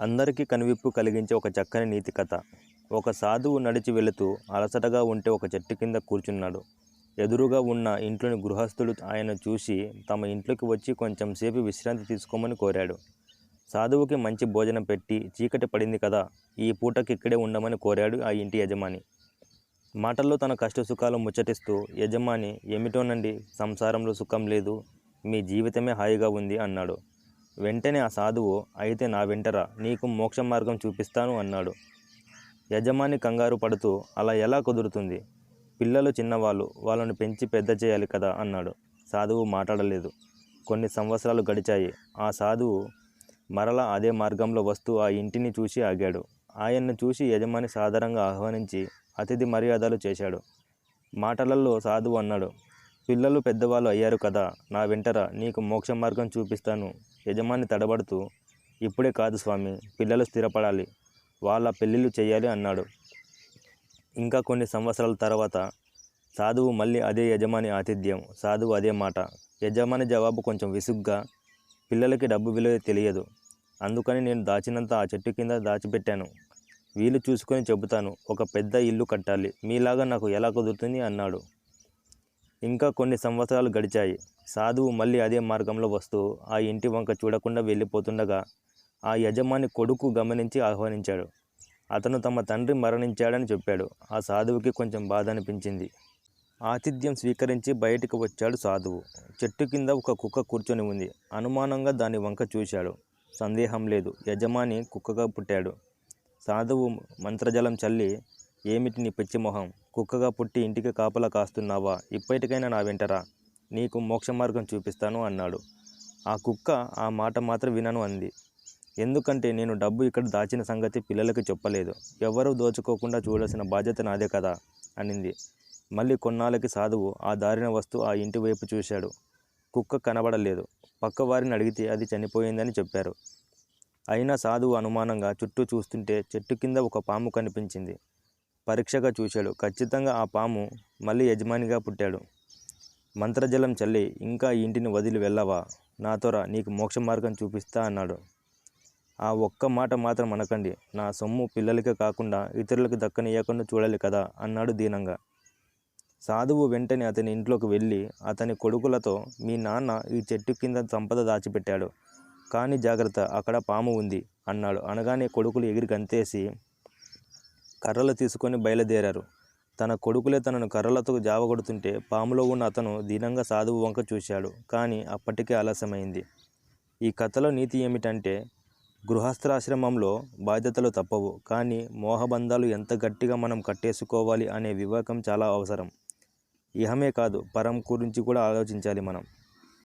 అందరికీ కనువిప్పు కలిగించే ఒక చక్కని నీతి కథ. ఒక సాధువు నడిచి వెళుతూ అలసటగా ఉంటే ఒక చెట్టు కింద కూర్చున్నాడు. ఎదురుగా ఉన్న ఇంట్లోని గృహస్థులు ఆయన చూసి తమ ఇంట్లోకి వచ్చి కొంచెం సేపు విశ్రాంతి తీసుకోమని కోరాడు. సాధువుకి మంచి భోజనం పెట్టి చీకటి పడింది కదా ఈ పూటకి ఇక్కడే ఉండమని కోరాడు ఆ ఇంటి యజమాని. మాటల్లో తన కష్ట సుఖాలు ముచ్చటిస్తూ యజమాని ఏమిటోనండి సంసారంలో సుఖం లేదు మీ జీవితమే హాయిగా ఉంది అన్నాడు. వెంటనే ఆ సాధువు అయితే నా వెంటరా నీకు మోక్ష మార్గం చూపిస్తాను అన్నాడు. యజమాని కంగారు పడుతూ అలా ఎలా కుదురుతుంది? పిల్లలు చిన్నవాళ్ళు వాళ్ళని పెంచి పెద్ద చేయాలి కదా అన్నాడు. సాధువు మాట్లాడలేదు. కొన్ని సంవత్సరాలు గడిచాయి. ఆ సాధువు మరలా అదే మార్గంలో వస్తూ ఆ ఇంటిని చూసి ఆగాడు. ఆయన్ను చూసి యజమాని సాధారణంగా ఆహ్వానించి అతిథి మర్యాదలు చేశాడు. మాటలలో సాధువు అన్నాడు పిల్లలు పెద్దవాళ్ళు అయ్యారు కదా నా వెంటరా నీకు మోక్ష మార్గం చూపిస్తాను యజమాని తడబడుతూ ఇప్పుడే కాదు స్వామి పిల్లలు స్థిరపడాలి వాళ్ళ పెళ్ళిళ్ళు చేయాలి అన్నాడు. ఇంకా కొన్ని సంవత్సరాల తర్వాత సాధువు మళ్ళీ అదే యజమాని ఆతిథ్యం సాధువు అదే మాట. యజమాని జవాబు కొంచెం విసుగ్గా పిల్లలకి డబ్బు విలువ తెలియదు అందుకని నేను దాచినంత ఆ చెట్టు కింద దాచిపెట్టాను. వీలు చూసుకొని చెబుతాను ఒక పెద్ద ఇల్లు కట్టాలి మీలాగా నాకు ఎలా కుదురుతుంది అన్నాడు. ఇంకా కొన్ని సంవత్సరాలు గడిచాయి. సాధువు మళ్ళీ అదే మార్గంలో వస్తూ ఆ ఇంటి వంక చూడకుండా వెళ్ళిపోతుండగా ఆ యజమాని కొడుకు గమనించి ఆహ్వానించాడు. అతను తమ తండ్రి మరణించాడని చెప్పాడు. ఆ సాధువుకి కొంచెం బాధ అనిపించింది ఆతిథ్యం స్వీకరించి బయటికి వచ్చాడు సాధువు. చెట్టు కింద ఒక కుక్క కూర్చొని ఉంది. అనుమానంగా దాని వంక చూశాడు. సందేహం లేదు. యజమాని కుక్కగా పుట్టాడు. సాధువు మంత్రజలం చల్లి ఏమిటి నీ పిచ్చి మొహం? కుక్కగా పుట్టి ఇంటికి కాపలా కాస్తున్నావా? ఇప్పటికైనా నా వెంటరా? నీకు మోక్ష మార్గం చూపిస్తాను అన్నాడు. ఆ కుక్క ఆ మాట మాత్రం వినను అంది. ఎందుకంటే నేను డబ్బు ఇక్కడ దాచిన సంగతి పిల్లలకి చెప్పలేదు. ఎవరూ దోచుకోకుండా చూడాల్సిన బాధ్యత నాదే కదా? అనింది. మళ్ళీ కొన్నాళ్ళకి సాధువు ఆ దారిన వస్తూ ఆ ఇంటి వైపు చూశాడు. కుక్క కనబడలేదు. పక్క వారిని అడిగితే అది చనిపోయిందని చెప్పారు. అయినా సాధువు అనుమానంగా చుట్టూ చూస్తుంటే చెట్టు కింద ఒక పాము కనిపించింది. పరీక్షగా చూశాడు. ఖచ్చితంగా ఆ పాము మళ్ళీ యజమానిగా పుట్టాడు. మంత్రజలం చల్లి ఇంకా ఇంటిని వదిలి వెళ్ళవా? నాతోరా నీకు మోక్ష మార్గం చూపిస్తా అన్నాడు. ఆ ఒక్క మాట మాత్రం అనకండి. నా సొమ్ము పిల్లలకే కాకుండా ఇతరులకు దక్కనియకుండా చూడాలి కదా అన్నాడు దీనంగా. సాధువు వెంటనే అతని ఇంట్లోకి వెళ్ళి అతని కొడుకులతో మీ నాన్న ఈ చెట్టు కింద సంపద దాచిపెట్టాడు. కానీ జాగ్రత్త అక్కడ పాము ఉంది అన్నాడు. అనగానే కొడుకులు ఎగిరి గంతేసి కర్రలు తీసుకొని బయలుదేరారు. తన కొడుకులే తనను కర్రలతో జావగొడుతుంటే పాములో ఉన్న అతను దీనంగా సాధువు వంక చూశాడు. కానీ అప్పటికే ఆలస్యమైంది. ఈ కథలో నీతి ఏమిటంటే గృహస్థాశ్రమంలో బాధ్యతలు తప్పవు. కానీ మోహబంధాలు ఎంత గట్టిగా మనం కట్టేసుకోవాలి అనే వివేకం చాలా అవసరం. ఇహమే కాదు పరం గురించి కూడా ఆలోచించాలి మనం.